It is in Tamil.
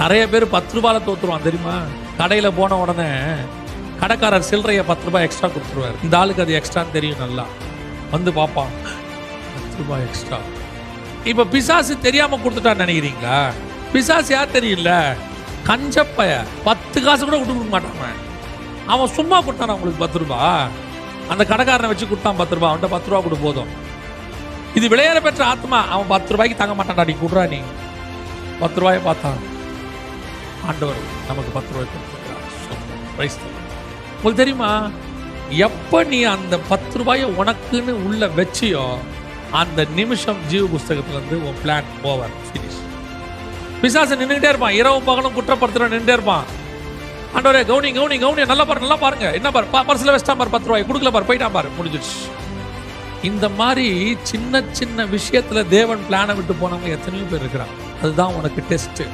நிறைய பேர் பத்து ரூபாயில தோத்துருவான் தெரியுமா? கடையில் போன உடனே கடைக்காரர் சில்லறைய பத்து ரூபாய் எக்ஸ்ட்ரா கொடுத்துருவாரு. இந்த ஆளுக்கு அது எக்ஸ்ட்ரான்னு தெரியும் நல்லா. வந்து பார்ப்பான். பத்து ரூபாய் எக்ஸ்ட்ரா இப்போ பிசாசு தெரியாமல் கொடுத்துட்டான்னு நினைக்கிறீங்களா? பிசாசு யார் தெரியல கஞ்சப்பைய. பத்து காசு கூட விட்டு கொடுக்க மாட்டான் அவன். சும்மா கொடுத்தான் அவங்களுக்கு பத்து ரூபா? அந்த கடைக்காரனை வச்சு கொடுத்தான் பத்து ரூபா. அவன்கிட்ட பத்து ரூபா கொடு போதும். இது விளையாட பெற்ற ஆத்மா. அவன் பத்து ரூபாய்க்கு தங்க மாட்டான்டா நீ கொடுறா நீ. பத்து ரூபாயை பார்த்தான். ஆண்டவர் நமக்கு பத்து ரூபாய் கொடுத்துருக்கிறார் உங்களுக்கு தெரியுமா? எப்போ நீ அந்த பத்து ரூபாயை உனக்குன்னு உள்ள வச்சியோ அந்த நிமிஷம் ஜீவ புஸ்தகத்துல இருந்து உன் பிளான் ஓவர் ஃபினிஷ் பிசாசு நின்றுகிட்டே இருப்பான். இரவு பகலும் குற்றப்படுத்துற நின்றுட்டே இருப்பான். ஆண்டவரே கவுனி கவுனி கவுனி. நல்லா பாரு நல்லா பாருங்க. என்ன பாரு? பா பர்சில் வச்சிட்டான் பாரு பத்து ரூபாய். கொடுக்கல பாரு போயிட்டான் பாரு. முடிஞ்சிடுச்சு. இந்த மாதிரி சின்ன சின்ன விஷயத்துல தேவன் பிளானை விட்டு போனவங்க எத்தனையோ பேர் இருக்கிறாங்க. அதுதான் உனக்கு டெஸ்ட்டு